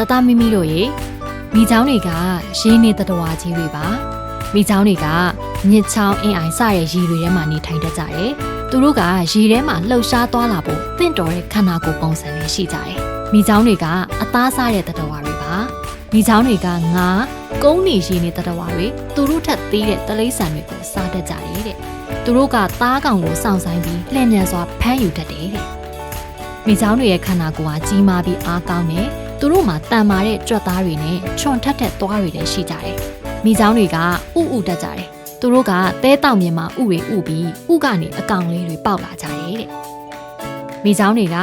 တတမိမိတို့ရေမိချောင်းတွေကရင်းနေတတဝါကြီးတွေပါမိချောင်းတွေကမြစ်ချောင်းအင်းအိုင်စတဲ့ရေတွေထဲမှာနေထိုင်တတ်ကြတယ်သူတို့ကရေထဲမှာလှုပ်ရှားသွားလာဖို့တင့်တော်တဲ့ခန္ဓာကိုယ်ပုံစံလေးရှိကြတယ်မိချောင်းတွေကအသားစားတဲ့တတဝါတွေပါမိချောင်းတွေကငါကုန်းနေရေနေတတဝါတွေသူတို့ထက်သေးတဲ့တလိษံတွေကိုစားတတ်ကြတယ်တဲ့သူတို့ကသားကောင်ကိုစောင့်ဆိုင်ပြီးလှည့်မြန်စွာဖမ်းယူတတ်တယ်တဲ့မိချောင်းတွေရဲ့ခန္ဓာကိုယ်ဟာကြီးမားပြီးအားကောင်းတယ် သူတို့မှာတန်မာတဲ့ကြွက်သားတွေနဲ့ချွန်ထက်တဲ့သွားတွေလည်းရှိကြတယ်။မိချောင်းတွေကဥဥတက်ကြတယ်။သူတို့ကသဲတောင်မြင်မှာဥတွေဥပြီးဥကနေအကောင်လေးတွေပေါက်လာကြတယ်တဲ့။မိချောင်းတွေက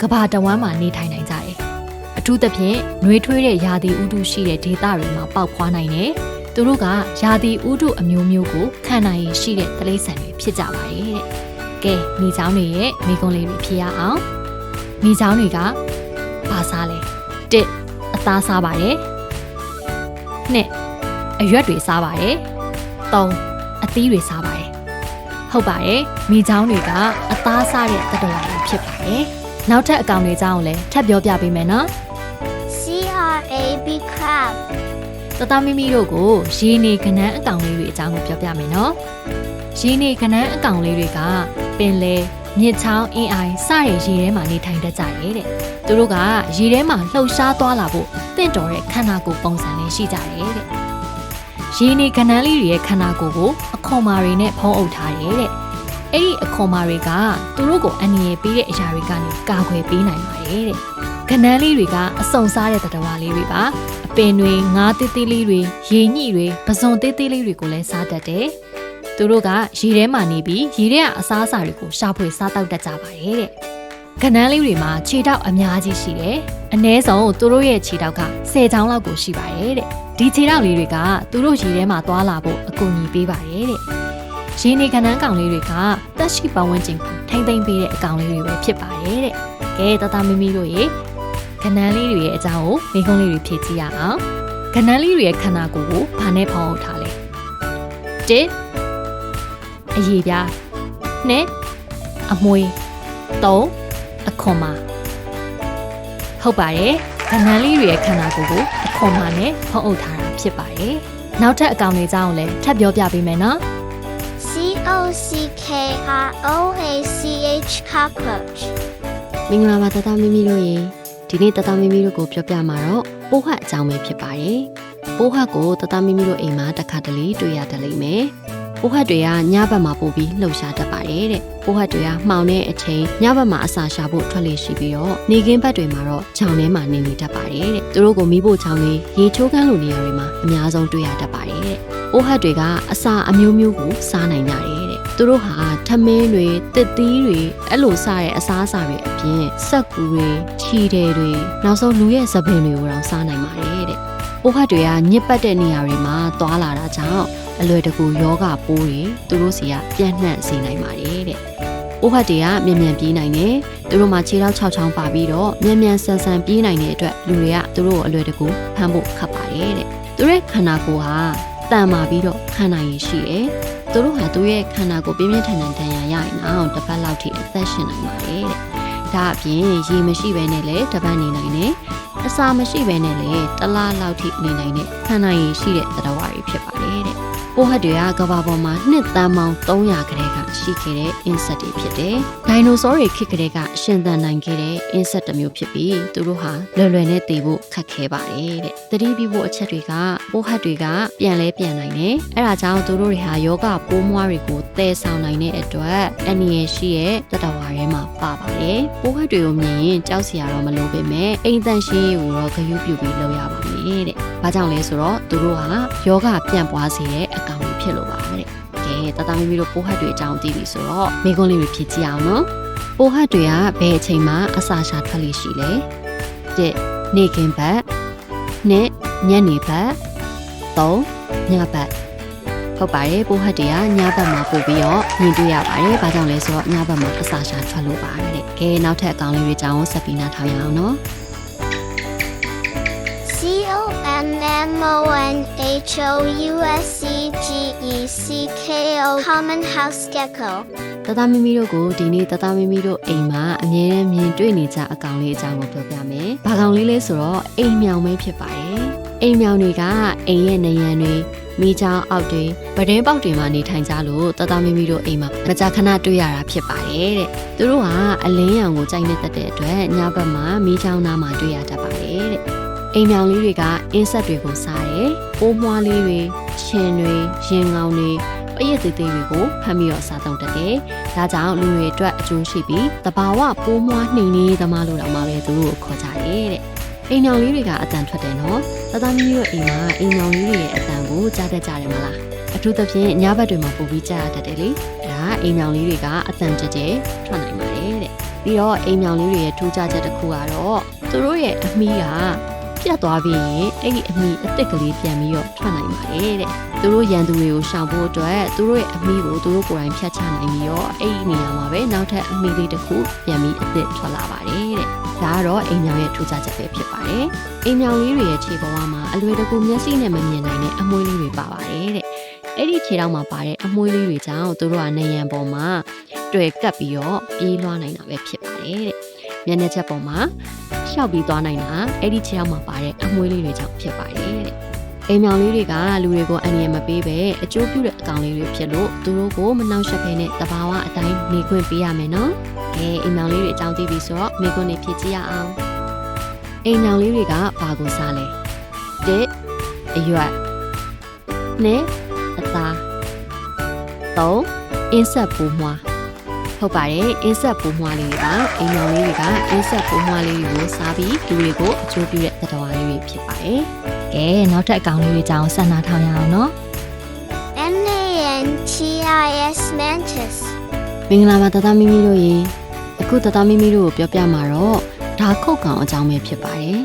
ကဘာတဝမ်းမှာနေထိုင်နိုင်ကြတယ်။အထူးသဖြင့်နှွေးထွေးတဲ့ယာတီဥတုရှိတဲ့ဒေသတွေမှာပေါက်ဖွားနိုင်တယ်။သူတို့ကယာတီဥတုအမျိုးမျိုးကိုခံနိုင်ရရှိတဲ့တလိษံတွေဖြစ်ကြပါတယ်တဲ့။ကဲမိချောင်းတွေရဲ့မိကုံးလေးတွေဖြစ်ရအောင်။မိချောင်းတွေက ဘာစားလဲတစ်အသားစားပါတယ်နှစ်အရွက်တွေစားပါတယ်သုံးအသီးတွေစားပါတယ်ဟုတ်ပါတယ်မိချောင်းတွေကအသားစားတဲ့တတဝါတွေဖြစ်ပါတယ်နောက်ထပ်အကောင်တွေအကြောင်းကိုလည်းထပ်ပြောပြပေးမယ်နော် C R A B crab. တတမီမီတို့ကိုရေနေကနန်းအကောင်လေးတွေအကြောင်းကိုပြောပြမယ်နော်ရေနေကနန်းအကောင်လေးတွေကပင်လေ မြစ်ချောင်းအင်းအိုင်စတဲ့ရေထဲမှာနေထိုင်တတ်ကြတယ်တဲ့သူတို့ကရေထဲမှာလှုပ်ရှားသွားလာဖို့တင့်တော်တဲ့ခန္ဓာကိုယ်ပုံစံလေးရှိကြတယ်တဲ့ရေနေကနန်းလေးတွေရဲ့ခန္ဓာကိုယ်ကိုအခွန်မာတွေနဲ့ဖုံးအုပ်ထားတယ်တဲ့အဲ့ဒီအခွန်မာတွေကသူတို့ကိုအန္တရာယ်ပေးတဲ့အရာတွေကနေကာကွယ်ပေးနိုင်ပါတယ်တဲ့ကနန်းလေးတွေကအစုံစားတဲ့တတဝါလေးတွေပါအပင်တွေငါးသေးသေးလေးတွေရေညှိတွေပဇွန်သေးသေးလေးတွေကိုလည်းစားတတ်တယ်။ သူတို့ကရေထဲမှာနေပြီးရေထဲကအစားအစာတွေကိုရှာဖွေစားတောက်တတ်ကြပါတယ်တဲ့။ကနန်းလေးတွေမှာခြေထောက်အများကြီးရှိတယ်။အ ਨੇ ဆုံးသူတို့ရဲ့ခြေထောက်က10ချောင်းလောက်ကိုရှိပါတယ်တဲ့။ဒီခြေထောက်လေးတွေကသူတို့ရေထဲမှာသွားလာဖို့အကူအညီပေးပါတယ်တဲ့။ရေနေကနန်းကောင်လေးတွေကတက်ရှိပတ်ဝန်းကျင်ကိုထိမ့်သိမ့်ပေးတဲ့အကောင်လေးတွေပဲဖြစ်ပါတယ်တဲ့။ကဲတတမီမီတို့ရေကနန်းလေးတွေရဲ့အကြောင်းကိုမိကုံးလေးတွေဖြည့်ကြည့်ရအောင်ကနန်းလေးတွေရဲ့ခန္ဓာကိုယ်ကိုဘာနဲ့ဖောင်းထုတ်ထားလဲတစ် အရေပြားနှစ်အမွှေးသုံးအခွန်မာဟုတ်ပါတယ်ကနန်းလေးတွေရဲ့ခန္ဓာကိုယ်ကိုအခွန်မာနဲ့ဖောင်းအုပ်ထားတာဖြစ်ပါတယ်နောက်ထပ်အကောင်တွေအကြောင်းကိုလည်းထပ်ပြောပြပေးမယ်နော် C O C K R O A C H cockroach. မင်္ဂလာပါတတမီမီတို့ရေဒီနေ့တတမီမီတို့ကိုပြောပြမှာတော့ပိုးဟတ်အကြောင်းပဲဖြစ်ပါတယ်ပိုးဟတ်ကိုတတမီမီတို့အိမ်မှာတစ်ခါတလေတွေ့ရတလိမ့်မယ် ပိုးဟတ်တွေကညဘက်မှာပို့ပြီးလှုပ်ရှားတတ်ပါတယ်တဲ့ပိုးဟတ်တွေကမှောင်တဲ့အချိန်ညဘက်မှာအစာရှာဖို့ထွက်လေရှိပြီးတော့နေကင်းဘက်တွေမှာတော့ခြောင်ထဲမှာနေနေတတ်ပါတယ်တဲ့သူတို့ကိုမိဖို့ခြောင်တွေရေချိုးကန်းလိုနေရာတွေမှာအများဆုံးတွေ့ရတတ်ပါတယ်တဲ့ပိုးဟတ်တွေကအစာအမျိုးမျိုးကိုစားနိုင်ကြတယ်တဲ့သူတို့ဟာထမင်းတွေတစ်သီးတွေအဲ့လိုစားတဲ့အစားအစာတွေအပြင်စက်ကူတွေခြီတယ်တွေနောက်ဆုံးလူရဲ့သပင်တွေကိုတောင်စားနိုင်ပါတယ်တဲ့ပိုးဟတ်တွေကညစ်ပတ်တဲ့နေရာတွေမှာသွာလာတာကြောင့် အလွယ်တကူယောဂပိုးတွေသူတို့စီကပြန့်နှံ့စေနိုင်ပါတယ်တဲ့ပိုးဟတ်တွေကမြန်မြန်ပြေးနိုင်တယ်သူတို့မှာခြေထောက်6ချောင်းပါပြီးတော့မြန်မြန်ဆန်ဆန်ပြေးနိုင်တဲ့အတွက်လူတွေကသူတို့ကိုအလွယ်တကူဖမ်းဖို့ခက်ပါတယ်တဲ့သူတို့ရဲ့ခန္ဓာကိုယ်ဟာတန်မာပြီးတော့ခံနိုင်ရရှိတယ်သူတို့ဟာသူရဲ့ခန္ဓာကိုယ်ပြင်းပြင်းထန်ထန်ဒဏ်ရာရရင်အောင်တစ်ပတ်လောက်ထိအသက်ရှင်နိုင်ပါတယ်တဲ့ဒါအပြင်ရေမရှိဘဲနဲ့လည်းတစ်ပတ်နေနိုင်တယ် အစာမရှိဘဲနဲ့လည်းတစ်လလောက်ထိနေနိုင်တဲ့ခန္ဓာရည်ရှိတဲ့သတ္တဝါတွေဖြစ်ပါတယ်တဲ့ပိုးဟတ်တွေကကမ္ဘာပေါ်မှာနှစ်သန်းပေါင်း300ခရဲကရှိခဲ့တဲ့ insect တွေဖြစ်တယ်။ဒိုင်နိုဆောတွေခေတ်ကလေးကရှင်သန်နိုင်ခဲ့တဲ့ insect တစ်မျိုးဖြစ်ပြီးသူတို့ဟာလွယ်လွယ်နဲ့တည်ဖို့ခက်ခဲပါတယ်တဲ့။သတိပြုဖို့အချက်တွေကပိုးဟတ်တွေကပြန်လဲပြန်နိုင်တယ်။အဲဒါကြောင့်သူတို့တွေဟာယောဂပိုးမွားတွေကိုတည်ဆောင်နိုင်တဲ့အတွက်အန္တရာယ်ရှိတဲ့သတ္တဝါတွေမှာပါပါတယ်။ပိုးဟတ်တွေကိုမြင်ရင်ကြောက်စရာတော့မလိုပေမဲ့အိမ်တန်ရှင်းရေးကိုတော့ဂရုပြုပြီးလုပ်ရပါမယ်တဲ့။ဘာကြောင့်လဲဆိုတော့သူတို့ဟာယောဂပြန့်ပွားစေတဲ့အကောင်တွေဖြစ်လို့ပါတဲ့။ကဲတတမီမီတို့ပိုးဟတ်တွေအကြောင်းသိပြီဆိုတော့မိကုန်းလေးတွေဖြစ်ကြည့်အောင်နော်။ပိုးဟတ်တွေကဘယ်အချိန်မှအစာရှာထွက်လိရှိလဲ။တစ်နေကင်ဘက်နှစ်ညနေဘက်သုံးညဘက်ဟုတ်ပါတယ်ပိုးဟတ်တွေကညဘက်မှာပို့ပြီးတော့မြင်တွေ့ရပါတယ်။ဘာကြောင့်လဲဆိုတော့ညဘက်မှာအစာရှာထွက်လို့ပါတယ်တဲ့။ကဲနောက်ထပ်အကောင်လေးတွေအကြောင်းဆက်ပြီးနားထောင်ရအောင်နော်။ C O N M O N H O U S E G E C K O common house gecko. တသားမိမိတို့ကိုဒီနေ့တသားမိမိတို့အိမ်မှာအမြဲတမ်းမြင်တွေ့နေကြအကောင်လေးအကြောင်းကိုပြောပြမယ်။ဘာကောင်လေးလဲဆိုတော့အိမ်မြောင်ပဲဖြစ်ပါတယ်။အိမ်မြောင်တွေကအိမ်ရဲ့နေရန်တွေမိချောင်းအောက်တွေပဒင်းပေါက်တွေမှာနေထိုင်ကြလို့တသားမိမိတို့အိမ်မှာမကြာခဏတွေ့ရတာဖြစ်ပါတယ်တဲ့။သူတို့ကအလင်းရောင်ကိုကြိုက်နေတတ်တဲ့အတွက်ညဘက်မှာမိချောင်းနားမှာတွေ့ရတတ်ပါတယ်တဲ့။ အိမ်မြောင်လေးတွေကအင်းဆက်တွေကိုစားတယ်။ပိုးမွှားလေးတွေရှင်တွေရင်ငောင်းတွေပရစ်သေးသေးတွေကိုဖမ်းပြီးတော့စားသုံးတတ်တယ်။ဒါကြောင့်လူတွေအတွက်အကျိုးရှိပြီးတဘာဝပိုးမွှားနှိမ်နေသမားလို့တော့မှပဲသူတို့ကိုခေါ်ကြတယ်တဲ့။အိမ်အောင်လေးတွေကအတန်ထွက်တယ်နော်။တသားမီးတို့အိမ်မှာအိမ်အောင်လေးတွေရဲ့အတန်ကိုကြားတတ်ကြတယ်မလား။အထူးသဖြင့်ညဘက်တွေမှာပို့ပြီးကြားရတတ်တယ်လေ။အဲဒါအိမ်အောင်လေးတွေကအတန်ကြဲကြဲထွက်နိုင်ပါတယ်တဲ့။ပြီးတော့အိမ်အောင်လေးတွေရဲ့ထူးခြားချက်တစ်ခုကတော့သူတို့ရဲ့အမီးက ပြတ်သွားပြီးရင်အဲ့ဒီအမီအစ်စ်ကလေးပြန်ပြီးတော့ထွက်နိုင်ပါတယ်တဲ့။သူတို့ရန်သူတွေကိုရှောင်ဖို့အတွက်သူတို့ရဲ့အမီကိုသူတို့ကိုယ်တိုင်ဖြတ်ချနိုင်ပြီးတော့အဲ့ဒီနေရာမှာပဲနောက်ထပ်အမီလေးတစ်ခုပြန်ပြီးအစ်စ်ထွက်လာပါတယ်တဲ့။ဒါကတော့အိမ်မြောင်ရဲ့ထူးခြားချက်ပဲဖြစ်ပါတယ်။အိမ်မြောင်လေးတွေရဲ့ခြေပေါ်မှာအလွယ်တကူမျက်စိနဲ့မမြင်နိုင်တဲ့အမွှေးလေးတွေပါပါတယ်တဲ့။အဲ့ဒီခြေထောက်မှာပါတဲ့အမွှေးလေးတွေကြောင့်သူတို့ကနေရန်ပေါ်မှာတွေ့ကပ်ပြီးတော့ပြေးလွှားနိုင်တာပဲဖြစ်ပါတယ်တဲ့။မျက်နှာချက်ပေါ်မှာ ရှောက်ပြီးသွားနိုင်တာအဲ့ဒီခြေထောက်မှာပါတဲ့အမွှေးလေးတွေကြောင့်ဖြစ်ပါတယ်တဲ့။အိမ်မြောင်လေးတွေကလူတွေကိုအန္တရာယ်မပေးပဲအကျိုးပြုတဲ့အကောင်လေးတွေဖြစ်လို့သူတို့ကိုမနှောက်ယှက်ဖဲနဲ့တဘာဝအတိုင်းနေခွင့်ပေးရမယ်နော်။ကဲအိမ်မြောင်လေးတွေအကြောင်းသိပြီဆိုတော့မိခွန်းနေဖြစ်ကြည့်ရအောင်။အိမ်မြောင်လေးတွေကဘာကိုစားလဲ။တစ်အရွက်နှစ်အသားသုံးအင်းဆက်ပူမွား ဟုတ်ပါတယ်အင်းဆက်ပူမွားလေးတွေကအိမ်မြောင်လေးတွေကအင်းဆက်ပူမွားလေးတွေကိုစားပြီးလူတွေကိုအကျိုးပြုတဲ့သတ္တဝါလေးတွေဖြစ်ပါတယ်။ကဲနောက်ထပ်အကောင်လေးတွေကြောင်းဆက်နာထောင်ရအောင်နော် N A N T I S Mantis. မင်္ဂလာပါတသားမိမိတို့ရေအခုတသားမိမိတို့ကိုပြောပြမှာတော့ဓာခုတ်ကောင်အကြောင်းပဲဖြစ်ပါတယ်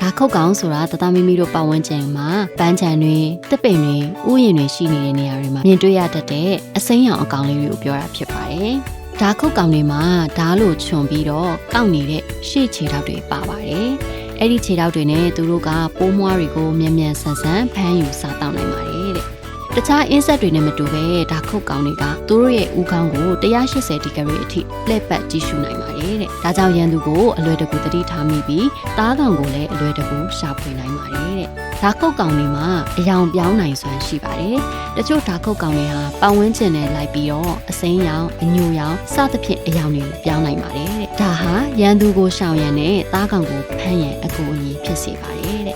ဓာခုတ်ကောင်ဆိုတာတသားမိမိတို့ပတ်ဝန်းကျင်မှာပန်းချံတွေတစ်ပိန်တွေဥယျာဉ်တွေရှိနေတဲ့နေရာတွေမှာမြင်တွေ့ရတတ်တဲ့အစိမ်းရောင်အကောင်လေးတွေကိုပြောတာဖြစ်ပါတယ် ဓာခုတ်ကောင်တွေမှာဓာလို့ခြုံပြီးတော့ကောက်နေတဲ့ရှေ့ခြေထောက်တွေပါပါတယ်အဲ့ဒီခြေထောက်တွေနဲ့သူတို့ကပိုးမွားတွေကိုမြန်မြန်ဆန်ဆန်ဖမ်းယူစားတောက်နိုင်ပါတယ်တဲ့ တခြားအင်းဆက်တွေနဲ့မတူပဲဒါခုတ်ကောင်တွေကသူတို့ရဲ့ဦးခေါင်းကို180ဒီဂရီအထိလှည့်ပတ်ကြည့်ရှုနိုင်ပါတယ်တဲ့။ဒါကြောင့်ရန်သူကိုအလွယ်တကူသတိထားမိပြီးတားကောင်ကိုလည်းအလွယ်တကူရှာဖွေနိုင်ပါတယ်တဲ့။ဒါခုတ်ကောင်တွေမှာအယောင်ပြောင်းနိုင်စွမ်းရှိပါတယ်။တချို့ဒါခုတ်ကောင်တွေဟာပတ်ဝန်းကျင်နဲ့လိုက်ပြီးတော့အစိမ်းရောင်အညိုရောင်စသဖြင့်အယောင်တွေပြောင်းနိုင်ပါတယ်တဲ့။ဒါဟာရန်သူကိုရှောင်ရန်နဲ့တားကောင်ကိုဖမ်းရန်အကူအညီဖြစ်စေပါတယ်တဲ့။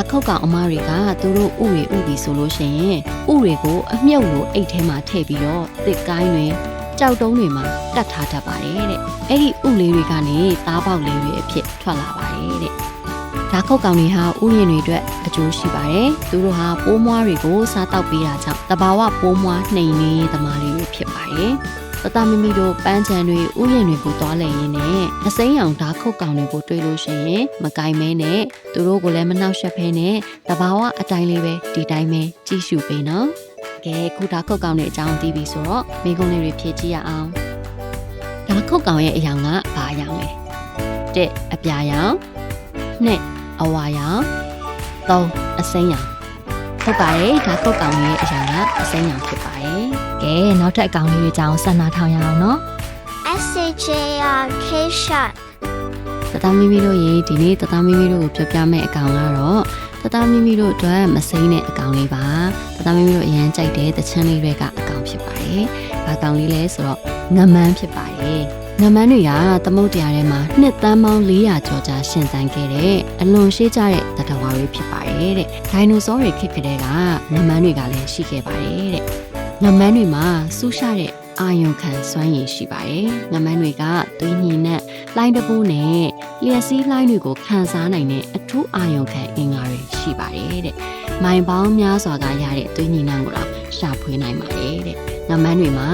ဒါခောက်ကောင်အမတွေကသူတို့ဥတွေဥပြီဆိုလို့ရှိရင်ဥတွေကိုအမြုပ်လိုအိတ်ထဲမှာထည့်ပြီးတော့တစ်ကိုင်းတွေကြောက်တုံးတွေမှာတတ်ထားတတ်ပါတယ်တဲ့အဲ့ဒီဥလေးတွေကနေသားပေါက်လေးတွေအဖြစ်ထွက်လာပါတယ်တဲ့ဒါခောက်ကောင်တွေဟာဥယျာဉ်တွေအတွက်အကျိုးရှိပါတယ်သူတို့ဟာပိုးမွားတွေကိုစားတောက်ပေးတာကြောင့်တဘာဝပိုးမွားနှိမ်နေသမားလေးတွေဖြစ်ပါတယ် တတမမီတို့ပန်းချံတွေဥယျာဉ်တွေကိုသွားလည်ရင်းနဲ့အစိမ်းရောင်ဓာခုတ်ကောင်တွေကိုတွေ့လို့ရှိရင်မကင်မဲနဲ့သူတို့ကိုလည်းမနှောက်ယှက်ဖဲနဲ့တဘာဝအတိုင်းလေးပဲဒီတိုင်းပဲကြည့်ရှုပေးနော်။ကဲခုဓာခုတ်ကောင်တွေအကြောင်းသိပြီဆိုတော့မိကုန်းလေးတွေဖြည့်ကြည့်ရအောင်။ဓာခုတ်ကောင်ရဲ့အယောင်ကဘာအယောင်လဲ။တစ်အပြာရောင်နှစ်အဝါရောင်သုံးအစိမ်းရောင်ဟုတ်ပါတယ်ဓာခုတ်ကောင်ရဲ့အယောင်ကအစိမ်းရောင်ဖြစ်ပါတယ် ကဲနောက်ထပ်အကောင်လေးတွေကြောင်းဆက်နာထောင်ရအောင်နော် S H A R K Shark. တသားမိမိတို့ရေဒီနေ့တသားမိမိတို့ကိုပြောပြမယ့်အကောင်ကတော့တသားမိမိတို့အတွက်မစိမ့်တဲ့အကောင်လေးပါတသားမိမိတို့အရန်ကြိုက်တဲ့တချမ်းလေးတွေကအကောင်ဖြစ်ပါတယ်။ဘာကောင်လေးလဲဆိုတော့ငမန်းဖြစ်ပါတယ်။ငမန်းတွေကသမုတ်တရားထဲမှာနှစ်သန်းပေါင်း400ကျော်ကြာရှင်သန်ခဲ့တဲ့အလွန်ရှေးကြတဲ့တတဝါတွေဖြစ်ပါတယ်တဲ့။ဒိုင်နိုဆောတွေခေတ်ကလေးကငမန်းတွေကလည်းရှိခဲ့ပါတယ်တဲ့။ ငမန်းတွေမှာစူးရှတဲ့အာယုံခံစွမ်းရည်ရှိပါတယ်။ငမန်းတွေကသွေးညင်နဲ့လိုင်းတပူးနဲ့လျှက်စီးလိုင်းတွေကိုခံစားနိုင်တဲ့အထူးအာယုံခံအင်္ဂါတွေရှိပါတယ်တဲ့။မိုင်ပေါင်းများစွာကရတဲ့သွေးညင်နှံကိုတော့ရှာဖွေနိုင်ပါတယ်တဲ့။ငမန်းတွေမှာ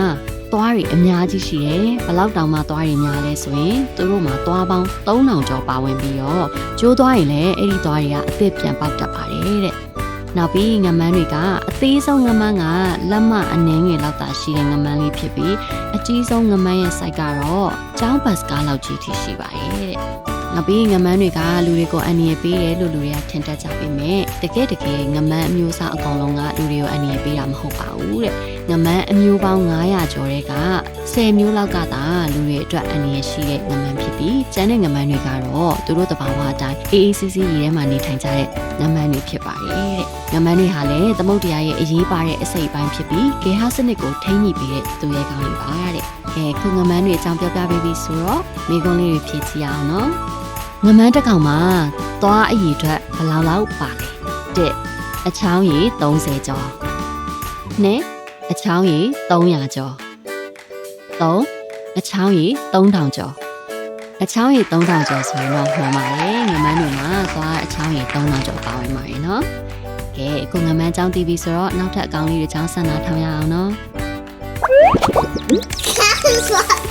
သွားတွေအများကြီးရှိတယ်။ဘလောက်တောင်မှသွားတွေများလဲဆိုရင်သူတို့မှာသွားပေါင်း3000ကျော်ပါဝင်ပြီးတော့ကျိုးသွားရင်လည်းအဲ့ဒီသွားတွေကအသစ်ပြန်ပေါက်တတ်ပါတယ်တဲ့။ နောက်ပြီးငမန်းတွေကအသေးဆုံးငမန်းကလက်မအနှင်းငယ်လောက်သာရှိတဲ့ငမန်းလေးဖြစ်ပြီးအကြီးဆုံးငမန်းရဲ့ site ကတော့ကျောင်းဘတ်စကားလောက်ကြီးထိရှိပါတယ်တဲ့။နောက်ပြီးငမန်းတွေကလူတွေကိုအန္တရာယ်ပေးတယ်လို့လူတွေကထင်တတ်ကြပေမဲ့တကယ်တကယ်ငမန်းအမျိုးအစားအကောင်လုံးကလူတွေကိုအန္တရာယ်ပေးတာမဟုတ်ပါဘူးတဲ့။ ငမန်းအမျိုးပေါင်း900ကျော်တဲ့က10မျိုးလောက်ကသာလူတွေအတွက်အန္တရာယ်ရှိတဲ့ငမန်းဖြစ်ပြီးကျန်တဲ့ငမန်းတွေကတော့သူတို့တဘာဝအတိုင်းအေးအေးဆေးဆေးရေထဲမှာနေထိုင်ကြတဲ့ငမန်းတွေဖြစ်ပါတယ်တဲ့ငမန်းတွေဟာလည်းသမုတ်တရားရဲ့အရေးပါတဲ့အစိတ်အပိုင်းဖြစ်ပြီးဂေဟစနစ်ကိုထိန်းညှိပေးတဲ့သူရဲကောင်းတွေပါတဲ့ကဲခုငမန်းတွေအကြောင်းပြောပြပေးပြီဆိုတော့မိကုန်းလေးတွေဖြည့်ချရအောင်နော်ငမန်းတစ်ကောင်မှာသွားအည်အတွက်ဘယ်လောက်လောက်ပါလဲတစ်အချောင်းရည်30ကျော်နှစ် အချောင်းရည်300ကျော်သုံးအချောင်းရည်3000ကျော်အချောင်းရည်3000ကျော်ဆိုရင်တော့မှန်ပါတယ်ငမန်းတွေမှာသွားအချောင်းရည်3000ကျော်ပါဝင်ပါတယ်နော်ကဲအခုငမန်းចောင်းတည်ပြီဆိုတော့နောက်ထပ်အကောင်လေးတွေចောင်းဆက်နာထောင်ရအောင်နော် That is what